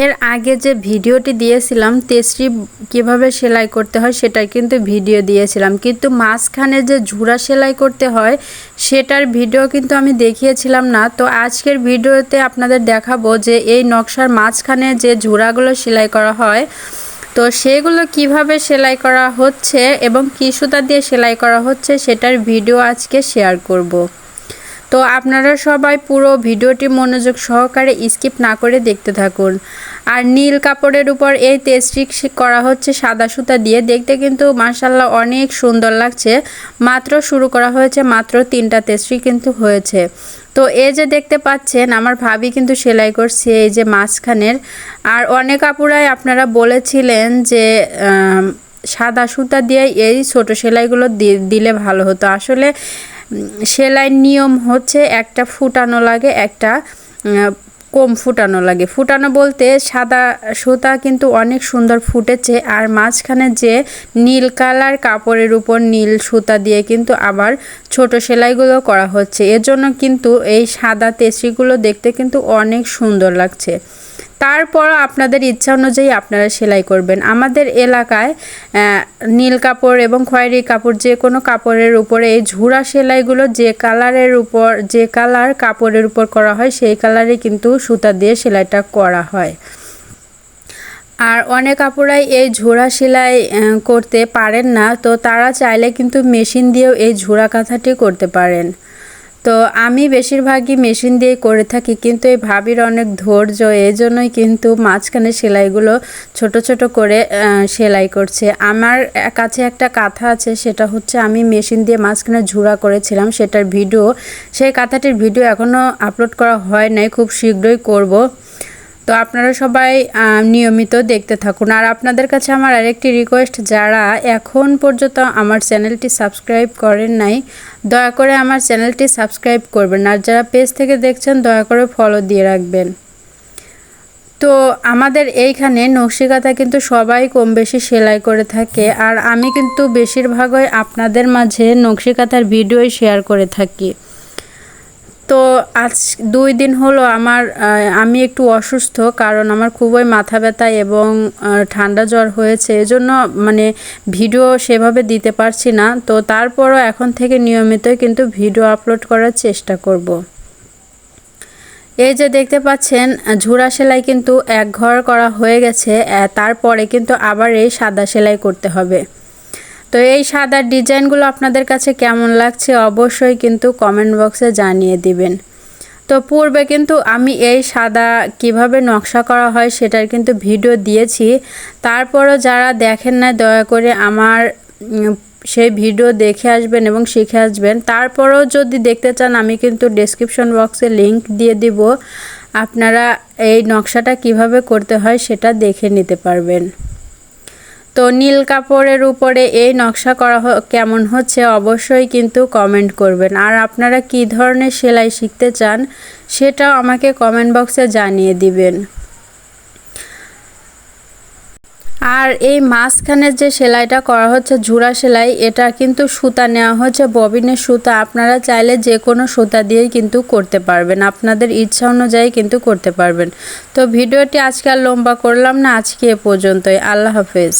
এর আগে যে ভিডিওটি দিয়েছিলাম, তেসরি কীভাবে সেলাই করতে হয় সেটার কিন্তু ভিডিও দিয়েছিলাম কিন্তু মাঝখানে যে ঝুরা সেলাই করতে হয়, সেটার ভিডিও কিন্তু আমি দেখিয়েছিলাম না তো আজকের ভিডিওতে আপনাদের দেখাবো যে এই নকশার মাঝখানে যে ঝুরাগুলো সেলাই করা হয়, তো সেগুলো কীভাবে সেলাই করা হচ্ছে এবং কী সুতা দিয়ে সেলাই করা হচ্ছে সেটার ভিডিও আজকে শেয়ার করব। তো আপনারা সবাই পুরো ভিডিওটি মনোযোগ সহকারে স্কিপ না করে দেখতে থাকুন। আর নীল কাপড়ের উপর এই তেস্ট্রিক করা হচ্ছে সাদা সুতা দিয়ে। দেখতে কিন্তু মার্শাল্লাহ অনেক সুন্দর লাগছে। মাত্র শুরু করা হয়েছে মাত্র তিনটা তেস্ট্রি কিন্তু হয়েছে। তো এই যে দেখতে পাচ্ছেন, আমার ভাবি কিন্তু সেলাই করছে এই যে মাঝখানের। আর অনেক আপুরাই আপনারা বলেছিলেন যে সাদা সুতা দিয়ে এই ছোট সেলাইগুলো দিলে ভালো হতো। আসলে সেলাইয়ের নিয়ম হচ্ছে একটা ফুটানো লাগে, একটা কম ফুটানো লাগে। ফুটানো বলতে সাদা সুতা কিন্তু অনেক সুন্দর ফুটেছে, আর মাঝখানে যে নীল কালার কাপড়ের উপর নীল সুতা দিয়ে কিন্তু আবার ছোট সেলাইগুলো করা হচ্ছে। এজন্য কিন্তু এই সাদা তেসিগুলো দেখতে কিন্তু অনেক সুন্দর লাগছে। তারপর আপনাদের ইচ্ছা অনুযায়ী আপনারা সেলাই করবেন। আমাদের এলাকায় নীল কাপড় এবং খয়েরি কাপড় যে কোনো কাপড়ের উপরে এই ঝুরা সেলাইগুলো যে কালারের উপর, যে কালার কাপড়ের উপর করা হয় সেই কালারে কিন্তু সুতা দিয়ে সেলাইটা করা হয়। আর অনেক কাপড়াই এই ঝোড়া সেলাই করতে পারেন না, তো তারা চাইলে কিন্তু মেশিন দিয়েও এই ঝোড়া কাঁথাটি করতে পারেন। তো আমি বেশিরভাগই মেশিন দিয়ে করে থাকি, কিন্তু এই ভাবির অনেক ধৈর্য এই জন্যই কিন্তু মাঝখানে সেলাইগুলো ছোট ছোট করে সেলাই করছে। আমার কাছে একটা কাঁথা আছে, সেটা হচ্ছে আমি মেশিন দিয়ে মাঝখানে ঝুড়া করেছিলাম, সেটার ভিডিও, সেই কাঁথাটির ভিডিও এখনও আপলোড করা হয় নাই, খুব শীঘ্রই করব। তো আপনারা সবাই নিয়মিত দেখতে থাকুন। আর আপনাদের কাছে আমার আরেকটি রিকোয়েস্ট যারা এখন পর্যন্ত আমার চ্যানেলটি সাবস্ক্রাইব করেন নাই, দয়া করে আমার চ্যানেলটি সাবস্ক্রাইব করবেন। আর যারা পেজ থেকে দেখছেন, দয়া করে ফলো দিয়ে রাখবেন। তো আমাদের এইখানে নকশিকাতা কিন্তু সবাই কম বেশি সেলাই করে থাকে। আর আমি কিন্তু বেশিরভাগই আপনাদের মাঝে নকশিকাতার ভিডিওই শেয়ার করে থাকি। তো আজ দুই দিন হলো আমার আমি একটু অসুস্থ কারণ আমার খুবই মাথা ব্যথা এবং ঠান্ডা জ্বর হয়েছে। এজন্য মানে ভিডিও সেভাবে দিতে পারছি না। তো তারপরও এখন থেকে নিয়মিতই কিন্তু ভিডিও আপলোড করার চেষ্টা করব। এই যে দেখতে পাচ্ছেন ঝুরা সেলাই কিন্তু এক ঘর করা হয়ে গেছে তারপরে কিন্তু আবার এই সাদা সেলাই করতে হবে। তো এই সাদার ডিজাইনগুলো আপনাদের কাছে কেমন লাগছে অবশ্যই কিন্তু কমেন্ট বক্সে জানিয়ে দিবেন। তো পূর্বে কিন্তু আমি এই সাদা কীভাবে নকশা করা হয় সেটার কিন্তু ভিডিও দিয়েছি। তারপরও যারা দেখেন না, দয়া করে আমার সেই ভিডিও দেখে আসবেন এবং শিখে আসবেন। তারপরেও যদি দেখতে চান, আমি কিন্তু ডেসক্রিপশন বক্সে লিংক দিয়ে দিব। আপনারা এই নকশাটা কীভাবে করতে হয় সেটা দেখে নিতে পারবেন। তো নীল কাপড়ের উপরে এই নকশা করা কেমন হচ্ছে অবশ্যই কিন্তু কমেন্ট করবেন। আর আপনারা কি ধরনের সেলাই শিখতে চান সেটাও আমাকে কমেন্ট বক্সে জানিয়ে দিবেন। আর এই মাঝখানের যে সেলাইটা করা হচ্ছে ঝুরা সেলাই, এটা কিন্তু সুতা নেওয়া হচ্ছে, ববিনের সুতা। আপনারা চাইলে যে কোনো সুতা দিয়েই কিন্তু করতে পারবেন। আপনাদের ইচ্ছা অনুযায়ী কিন্তু করতে পারবেন। তো ভিডিওটি আজকে আর লম্বা করলাম না, আজকে এ পর্যন্তই। আল্লাহ হাফেজ।